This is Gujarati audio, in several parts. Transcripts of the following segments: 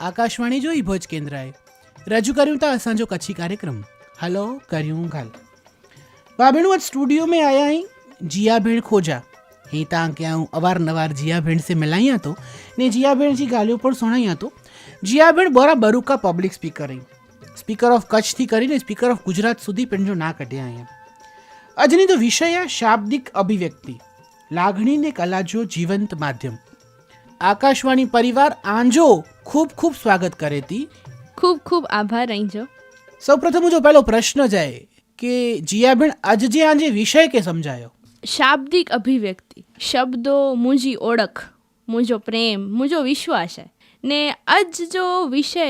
આકાશવાણી જોઈ ભોજ કેન્દ્રએ રજૂ કર્યું था असांजो कच्छी कार्यक्रम हलो करियूं ॻाल्हि भाभेणूं अॼु स्टूडियो में आया आहीं जिया भेण खोजा ही तव्हांखे आऊं अवारनवार जिया भेण से मिलायां थो ने जिया भेण जी ॻाल्हियूं પણ સુણાયાं તો जिया भेण બોરા બરુકા પબ્લિક સ્પીકર અહીં સ્પીકર ઓફ કચ્છથી કરીને સ્પીકર ઓફ ગુજરાત સુધી पंहिंजो ના કઢિયા અહીંયા આજની તો વિષય आहे શાબ્દિક અભિવ્યક્તિ લાગણીને કલા જો જીવંત માધ્યમ આકાશવાણી પરિવાર આંજો ખૂબ ખૂબ સ્વાગત કરે તી. ખૂબ ખૂબ આભાર રહીજો સૌપ્રથમ જો પહેલો પ્રશ્ન જાય કે જીયાબેન આજ જે આજે વિષય કે સમજાયો? શાબ્દિક અભિવ્યક્તિ શબ્દો મુંજી ઓળખ મુંજો પ્રેમ મુંજો વિશ્વાસ છે ને આજ જો વિષય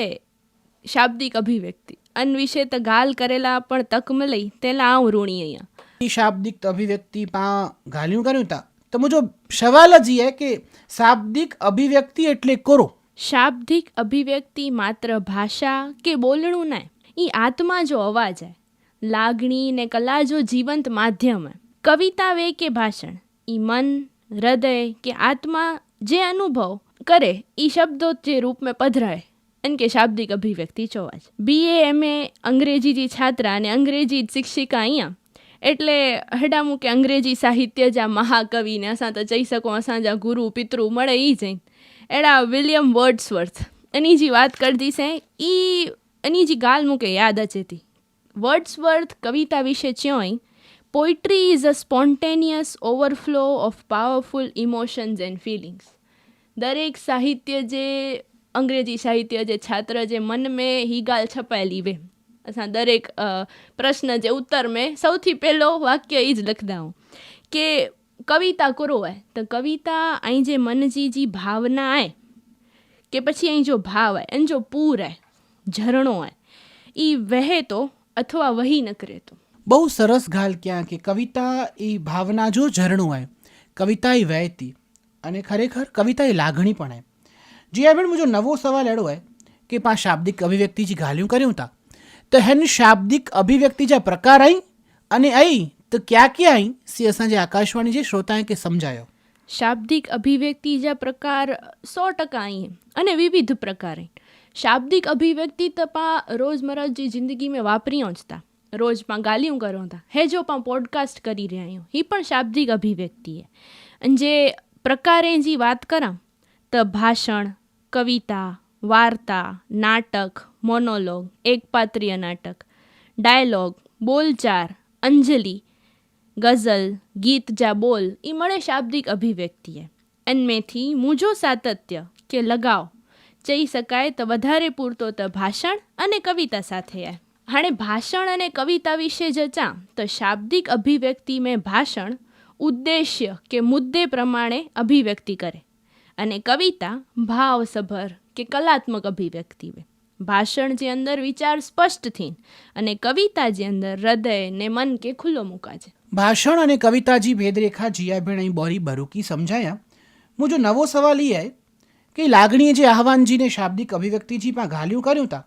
શાબ્દિક અભિવ્યક્તિ અન વિશે તો ગાલ કરેલા પણ તક મળી તેલા આવું ઋણી અહીંયા. શાબ્દિક અભિવ્યક્તિ પા ગાલ્યું કર્યું તા? તો મુજો સવાલ જ એ કે શાબ્દિક અભિવ્યક્તિ એટલે કરો? શાબ્દિક અભિવ્યક્તિ માત્ર ભાષા કે બોલણું ના એ આત્મા જો અવાજ હે, લાગણી ને કલા જો જીવંત માધ્યમ હે, કવિતા વે કે ભાષણ એ મન, હૃદય કે આત્મા જે અનુભવ કરે એ શબ્દો જે રૂપ में પધરાય, એમ કે શાબ્દિક અભિવ્યક્તિ ચોવાજ એ એમ એ અંગ્રેજી જી છાત્રા અને અંગ્રેજી શિક્ષિકા અહીંયા એટલે હડામું કે અંગ્રેજી સાહિત્ય જા મહાકવિ ને અસાં તો જઈ શકો અસાંજા ગુરુ, પિતૃ મળે એ જઈને એડા વિલિયમ વર્ડ્સવર્થ. એની જે વાત કરતી છે એ એની જે ગાલ મૂકે, યાદ જ હતી વર્ડ્સવર્થ કવિતા વિશે ચ્યોય poetry is a spontaneous overflow of powerful emotions and feelings દરેક સાહિત્ય જે અંગ્રેજી સાહિત્ય જે છાત્ર જે મન में ही ગાલ છપાયેલી વે. અસાં દરેક પ્રશ્ન જે ઉત્તર મેં સૌથી પહેલો વાક્ય એ જ લખતા હું કે કવિતા કરો હોય તો કવિતા અહીં જે મનજી જી ભાવના આય કે પછી અહીં જો ભાવ આય અને જો પૂર આય ઝરણો આય એ વહે તો અથવા વહી ન કરે તો. બહુ સરસ ગાલ ક્યાં કે કવિતા એ ભાવના જો ઝરણું આય કવિતા એ વહેતી અને ખરેખર કવિતા એ લાગણી પણ હે જીયાબેન મુજો નવો સવાલ એડો હોય કે પા શાબ્દિક અભિવ્યક્તિ જી ગાલ્યું કર્યું તા? तर ह्यांनी शाब्दिक अभिव्यक्तीच्या प्रकारही आणि आई तर क्या क्या आई सी असांजे आकाशवाणी जे श्रोताए खे सम्झायो शाब्दिक अभिव्यक्ति जा प्रकार सौ टका आहिनि अने विविध प्रकार आहिनि शाब्दिक अभिव्यक्ति त पाण रोज़मर्रा जी ज़िंदगी में वापरियूं ज था रोज़ पाण ॻाल्हियूं करूं था हे जो पाण पॉडकास्ट करी रहिया आहियूं हीअ पण शाब्दिक अभिव्यक्ति आहे जे प्रकार जी વાત करा त भाषण कविता વાર્તા, નાટક, મોનોલોગ, એકપાત્રીય નાટક, ડાયલોગ, બોલચાર, અંજલિ, ગઝલ, ગીત જા બોલ એ મળે શાબ્દિક અભિવ્યક્તિ હે એનમેથી મૂંઝો સાતત્ય કે લગાવ. જઈ શકાય તો વધારે પૂરતો તો ભાષણ અને કવિતા સાથે હાણે ભાષણ અને કવિતા વિશે જચા તો શાબ્દિક અભિવ્યક્તિ મેં ભાષણ, ઉદ્દેશ્ય કે મુદ્દે પ્રમાણે અભિવ્યક્તિ કરે. અને કવિતા ભાવસભર કે કલાત્મક અભિવ્યક્તિ વે. ભાષણ જે અંદર વિચાર સ્પષ્ટ થીન અને કવિતા જે અંદર હૃદય ને મન કે ખુલ્લો મૂકા છે. ભાષણ અને કવિતાજી ભેદરેખા જીયાબેન અહીં બોરી બરુકી સમજાયા. મુજો નવો સવાલ એ હે કે લાગણીએ જે આહવાનજીને શાબ્દિક અભિવ્યક્તિજી પા ગાલ્યું કર્યું તા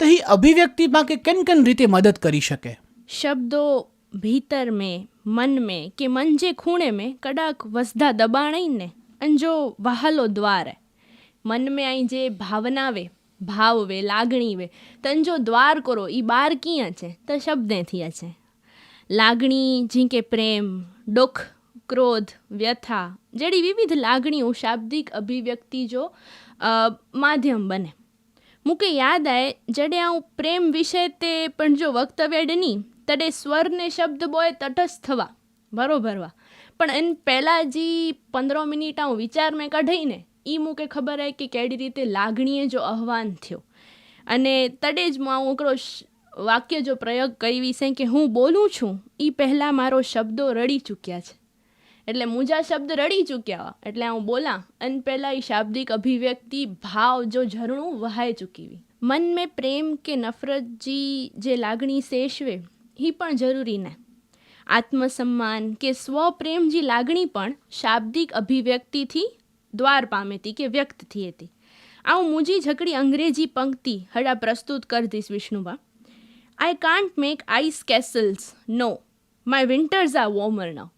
તો એ અભિવ્યક્તિમાં કે કેન કેન રીતે મદદ કરી શકે? શબ્દો ભીતર મેં મન મેં કે મન જે ખૂણે મેં કડાક વસધા દબાણ ને અને જો વહાલો દ્વાર હે મન મેં અહીં જે ભાવના વે ભાવ વે લાગણી વે તન જો દ્વાર કરો એ બાર ક્યાં છે? તો શબ્દેથી છે. લાગણી જી કે પ્રેમ, દુઃખ, ક્રોધ, વ્યથા જેવી વિવિધ લાગણીઓ શાબ્દિક અભિવ્યક્તિ જો માધ્યમ બને. મૂકે યાદ આવે જડે આવું પ્રેમ વિશે તે પણ જો વક્તવ્ય ડની, તડે સ્વરને શબ્દ બોય તટસ્થ થવા. બરોબરવા પણ એન પહેલાં જી પંદરો મિનિટ આવું વિચાર મેં કઢાઈને એ મૂકે ખબર આવી કે કેડી રીતે લાગણીએ જો આહવાન થયો. અને તડે જ હું એકડો વાક્ય જો પ્રયોગ કરી વિશે કે હું બોલું છું એ પહેલાં મારો શબ્દો રડી ચૂક્યા છે. એટલે મુજા શબ્દ રડી ચૂક્યા, એટલે હું બોલા, અને પહેલાં એ શાબ્દિક અભિવ્યક્તિ ભાવ જો ઝરણું વહાઈ ચૂકી વી મન મેં પ્રેમ કે નફરત જી જે લાગણી શેષવે એ પણ જરૂરી ને. આત્મસન્માન કે સ્વપ્રેમ જે લાગણી પણ શાબ્દિક અભિવ્યક્તિથી દ્વાર પામેતી કે વ્યક્ત થયેતી. આવું મુજી ઝકડી અંગ્રેજી પંક્તિ હડા પ્રસ્તુત કર દીસ Vishnuba. I can't make ice castles no my winters are warmer now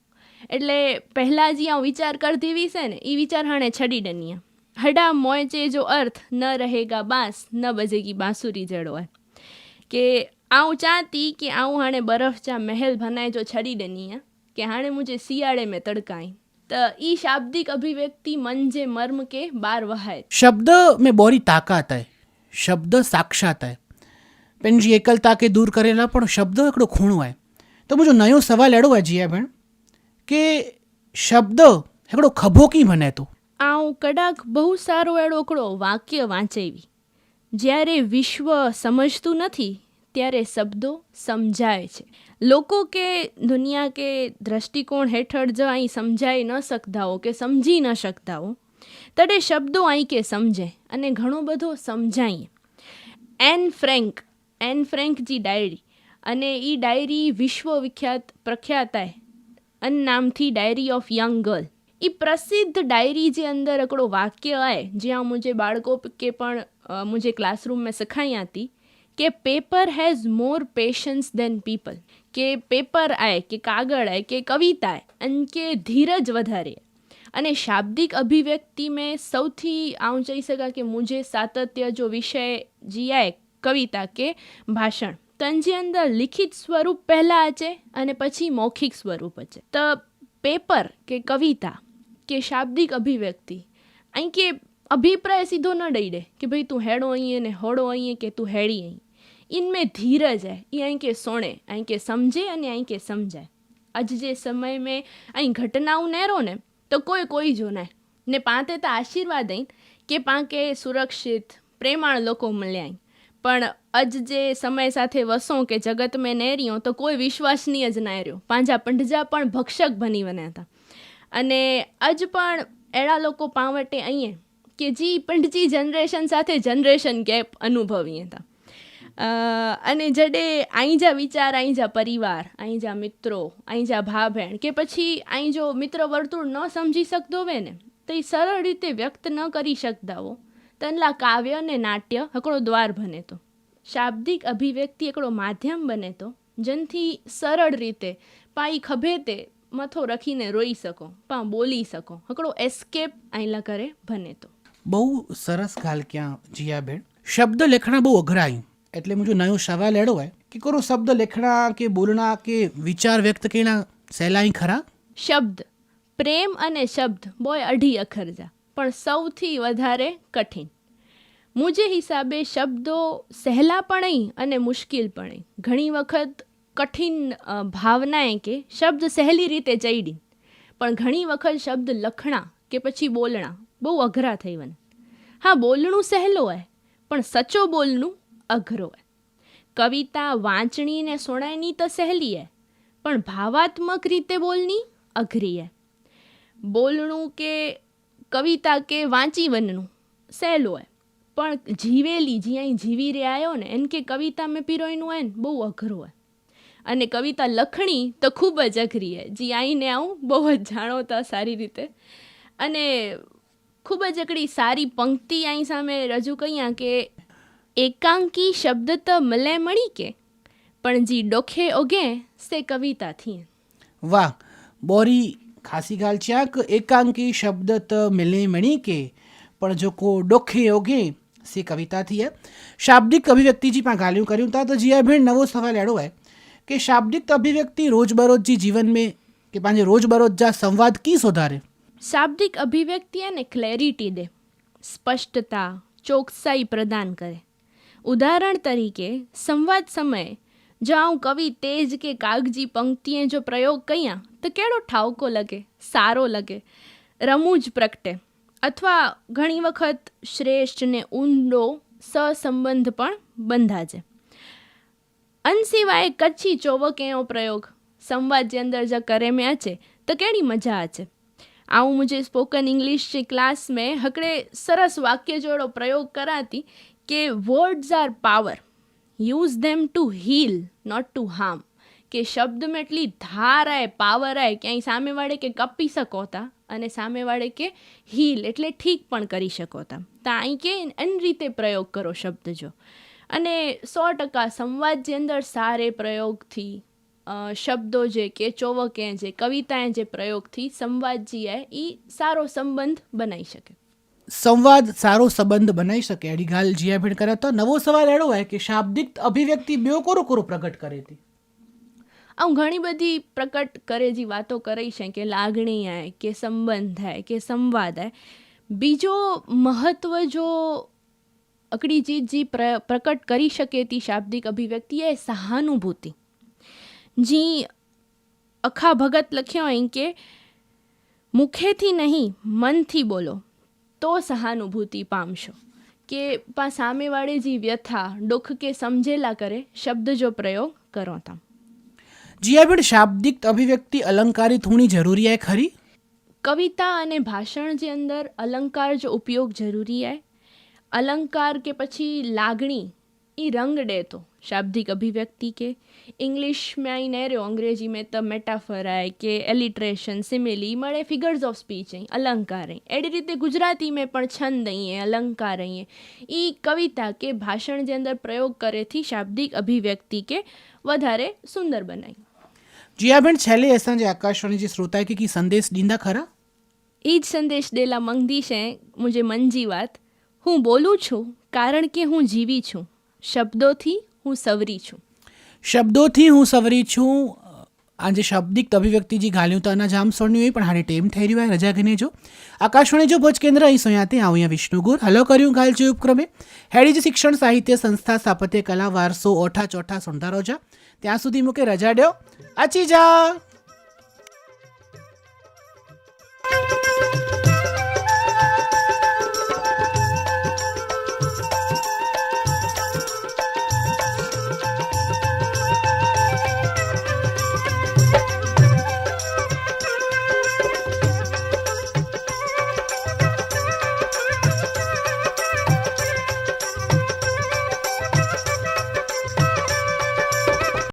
એટલે પહેલાં જે આ વિચાર કર દેવી છે ને, એ વિચાર હાણે છડી ડનિયા હડા મોયચે જો અર્થ ન રહેગા બાંસ, ન બજેગી બાંસુરી જડો કે આવું ચાહતી કે આવું હાણે બરફ ચા મહેલ ભનાય જો છડી ડનિયા કે હાણે મુજે શિયાળે મેં તડકાઈ. ઈ શાબ્દિक अभिव्यक्ति मन जे मर्म के बार वहाय शब्द में बड़ी ताकत है शब्द साक्षात है पंहिंजी एकलता खे दूर करेला पण शब्द हिकिड़ो खूणो आहे त मुंहिंजो नयो सवाल अहिड़ो आहे जीया भेण કે શબ્દ હિकिड़ो खभो कीअं बने थो આવું કડાક બહુ સારો એડો ઓકળો વાક્ય વાંચેવી જ્યારે વિશ્વ સમજતું નથી ત્યારે શબ્દો સમજાય છે લોકો કે દુનિયા કે દૃષ્ટિકોણ હેઠળ જ અહીં સમજાઈ ન શકતા હો કે સમજી ન શકતા હો. તડે શબ્દો અહીં કે સમજે અને ઘણો બધો સમજાય એન ફ્રેન્ક, એન ફ્રેન્કજી ડાયરી અને એ ડાયરી વિશ્વવિખ્યાત પ્રખ્યાતાય અન નામથી ડાયરી ઓફ યંગ ગર્લ. એ પ્રસિદ્ધ ડાયરી જે અંદર એકડો વાક્ય આય જ્યાં મુજે બાળકો કે પણ મુજે ક્લાસરૂમ મેં સખાઈ હતી કે paper has more patience than people. કે પેપર આય, કે કાગળ આય, કે કવિતા આય, અને કે ધીરજ વધારે. અને શાબ્દિક અભિવ્યક્તિ મેં સૌથી આવું જઈ શકા કે મુજે સાતત્ય જો વિષય જીઆય કવિતા કે ભાષણ. તંજી અંદર લિખિત સ્વરૂપ પહેલાં અચે અને પછી મૌખિક સ્વરૂપ અચે તો પેપર કે કવિતા કે શાબ્દિક અભિવ્યક્તિ. અહીં કે અભિપ્રાય સીધો ન દઈ દે કે ભાઈ તું હેડો અહીં ને હોડો અહીં કે તું હેડી અહીં. इनमें धीरज है ये અહીં કે સોણે અહીં કે સમજે અને અહીં કે સમજાય અજ જે સમય મેં અહીં ઘટનાઓ નેરો ને તો કોઈ કોઈ જો નાય ને પાંતે તો આશીર્વાદ અહીં કે પાંકે સુરક્ષિત પ્રેમાળ લોકો મળ્યા અહીં પણ અજ જે સમય સાથે વસો કે જગત મેં નેર્યો તો કોઈ વિશ્વાસનીય જ ના રહ્યો પાંજા પંડજા પણ ભક્ષક બની બન્યા હતા અને અજ પણ એડા લોકો પાવટે અહીંયા કે જી પંડજી જનરેશન સાથે જનરેશન ગેપ અનુભવીએ હતા અ, અને જડે અહીં જા વિચાર અહીં જા પરિવાર અહીં જા મિત્રો અહીં જા ભા બહેણ કે પછી અહીં જો મિત્ર વર્તુળ ન સમજી શકતો હોય ને, તો એ સરળ રીતે વ્યક્ત ન કરી શકતા હો. તનલા કાવ્ય અને નાટ્ય હકડો દ્વાર બને તો. શાબ્દિક અભિવ્યક્તિ એકડો માધ્યમ બને તો. જેનથી સરળ રીતે પાઈ ખભે તે મથો રખીને રોઈ શકો, પા બોલી શકો, હકડો એસ્કેપ આઈલા કરે બને તો. બહુ સરસ ગાલ ક્યાં જીયાબેન. શબ્દ લેખણા બહુ અઘરાયું. એટલે मुंहिंजो नयो सवाल अहिड़ो आहे की कहिड़ो शब्द लिखणा के बोलणा के वीचार व्यक्त करणा સહેલા ઈ ખરા શબ્દ પ્રેમ અને શબ્દ બોય અઢી અખર જા પણ સૌથી વધારે કઠિન મુજે હિસાબે શબ્દો સહેલા પણ અહીં અને મુશ્કેલ પણ અહીં ઘણી વખત કઠિન અ, ભાવનાએ કે શબ્દ સહેલી રીતે ચડી પણ ઘણી વખત શબ્દ લખણા કે પછી બોલણા બહુ અઘરા થઈ વને હા બોલણું સહેલો હોય પણ સચો બોલનું અઘરો કવિતા વાંચણી ને સોણાયની તો સહેલી હે, પણ ભાવાત્મક રીતે બોલની અઘરી હે. બોલણું કે કવિતા કે વાંચી વનનું સહેલું હે, પણ જીવેલી જે અહીં જીવી રહ્યા ને એને કે કવિતા મેં પીરોયનું હોય ને, બહુ અઘરું હોય અને કવિતા લખણી તો ખૂબ જ અઘરી હે, જી આઈને આવું બહુ જ જાણો તો સારી રીતે. અને ખૂબ જ એકડી સારી પંક્તિ અહીં સામે રજૂ કહીયા કે એકાંકી શબ્દ તો મલે મણી કે? પણ જી ડોખે ઓગે સે કવિતા થી વાહ બોરી ખાસી ગાલ ચાક એકાંકી શબ્દ તો મિલે મણી કે? પણ જો કો ડોખે ઓગે સે કવિતા થી શાબ્દિક અભિવ્યક્તિ જી પણ ગાલ્યું કર્યું તા તો જીયા ભેણ નવો સવાલ એડો હે કે શાબ્દિક અભિવ્યક્તિ રોજબરોજ જી જીવન મેં કે પાંજે રોજબરોજ જા સંવાદ કી સુધારે? શાબ્દિક અભિવ્યક્તિ અને ક્લેરિટી દે સ્પષ્ટતા ચોકસાઈ પ્રદાન કરે. ઉદાહરણ તરીકે, સંવાદ સમયે જો આવું કવિ તેજ કે કાગજી પંક્તિએ જો પ્રયોગ કહ્યા તો કેળો ઠાવકો લગે, સારો લગે, રમૂજ પ્રગટે. અથવા ઘણી વખત શ્રેષ્ઠ ને ઊંડો સહસંબંધ પણ બંધાજે. અન સિવાય કચ્છી ચોવક એવો પ્રયોગ, સંવાદ જે અંદર જ કરે મેં આચે તો કેડી મજા આચે. આવું મુજબ સ્પોકન ઇંગ્લિશ ક્લાસ મેં હકડે સરસ વાક્ય જોડો પ્રયોગ કરાતી કે words are power use them to heal not to harm કે શબ્દમાં એટલી ધાર આય પાવર આય કે અહીં સામેવાળે કે કપી શકો તા અને સામેવાળે કે હીલ એટલે ઠીક પણ કરી શકો તા તો અહીં કે એન રીતે પ્રયોગ કરો શબ્દ જો. અને સો ટકા સંવાદ જે અંદર સારે પ્રયોગથી શબ્દો જે કે ચોવકે જે, કવિતાએ જે પ્રયોગથી સંવાદ જે એ સારો સંબંધ બનાવી શકે. સંવાદ સારો સંબંધ બનાવી શકે. અડીઘાલ ગાલ જીયા ભેણ કરે તો નવો સવાલ એડો હોય કે શાબ્દિક અભિવ્યક્તિ બ્યો કોરો કોરો પ્રગટ કરે હતી આમ ઘણી બધી પ્રકટ કરે જે વાતો કરી છે કે લાગણી આય, કે સંબંધ હે કે સંવાદ આય. બીજો મહત્વ જો અકડી ચીજ જે પ્ર, પ્રકટ કરી શકે તી શાબ્દિક અભિવ્યક્તિ એ સહાનુભૂતિ. જી અખા ભગત લખ્યો હોય કે મુખેથી નહીં, મનથી બોલો. તો સહાનુભૂતિ પામશો. કે પા સામેવાળે જે વ્યથા દુઃખ કે સમજેલા કરે શબ્દ જો પ્રયોગ કરો તમ. જીયાબેન શાબ્દિક અભિવ્યક્તિ અલંકારિત હોણી જરૂરી હે ખરી? કવિતા અને ભાષણ જે અંદર અલંકાર જો ઉપયોગ જરૂરી હે અલંકાર કે પછી લાગણી એ રંગ ડેતો શાબ્દિક અભિવ્યક્તિ કે ઇંગ્લિશ મેં નેર્યો અંગ્રેજી મેં તો મેટાફર આય કે એલિટ્રેશન સિમિલી મળે ફિગર્સ ઓફ સ્પીચ અહીં અલંકાર અહીં એડી રીતે ગુજરાતી મેં પણ છંદ અહીં અલંકાર અહીં એ કવિતા કે ભાષણ જે અંદર પ્રયોગ કરેથી શાબ્દિક અભિવ્યક્તિ કે વધારે સુંદર બનાવી જીયાબેન છેલ્લે અસાંજે આકાશવાણી જે શ્રોતા કે કી સંદેશ દીંદા ખરા? એ જ સંદેશ દેલા મંગદી છે મુજે મન જી વાત. હું બોલું છું કારણ કે હું જીવી છું. શબ્દોથી હું સવરી છું. શબ્દોથી હું સવરી છું. આજે શબ્દિક અભિવ્યક્તિ જે ઘાલ્યું તો આના જામ સોણ્યું પણ હારે ટેમ થઈ રહ્યું રજા ગને જો. આકાશવાણી જો ભોજ કેન્દ્ર, અહીં સોયાતે આવું અહીંયા વિષ્ણુગુર હલો કર્યું ગાલજો ઉપક્રમે. હેડીજ શિક્ષણ સાહિત્ય સંસ્થા સ્થાપત્ય કલા વારસો ઓઠા ચોઠા સોંધારો જા ત્યાં સુધી મૂકે રજા ડ્યો. આચી જા.